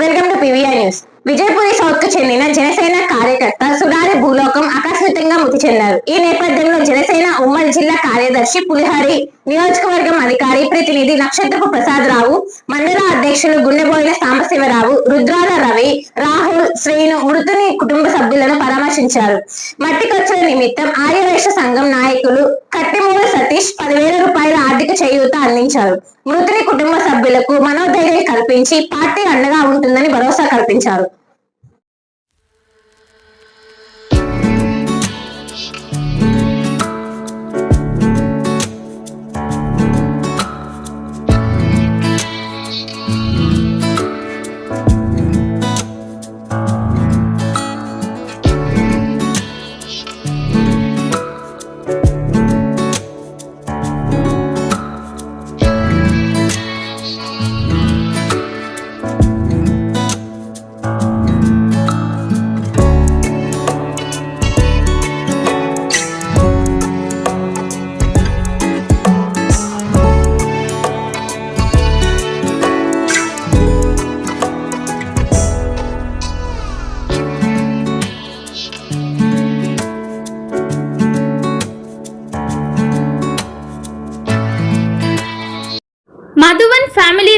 Welcome to PVR news. Vijayapuri సౌత్కు చెందిన జనసేన కార్యకర్త సురారి భూలోకం ఆకస్మికంగా మృతి చెందారు. ఈ నేపథ్యంలో జనసేన ఉమ్మడి జిల్లా కార్యదర్శి పులిహారి నియోజకవర్గం అధికారి ప్రతినిధి నక్షత్రపు ప్రసాద్ రావు మండల అధ్యక్షులు గుండెబోయిన సాంబశివరావు రుద్రాల రవి రాహుల్ శ్రీను మృతుని కుటుంబ సభ్యులను పరామర్శించారు. మట్టి ఖర్చుల నిమిత్తం ఆర్యవైశ్య సంఘం నాయకులు కట్టిమూల సతీష్ పది చేయూత అందించారు. మృతుని కుటుంబ సభ్యులకు మనోధైర్యం కల్పించి పార్టీ అండగా ఉంటుందని భరోసా కల్పించారు.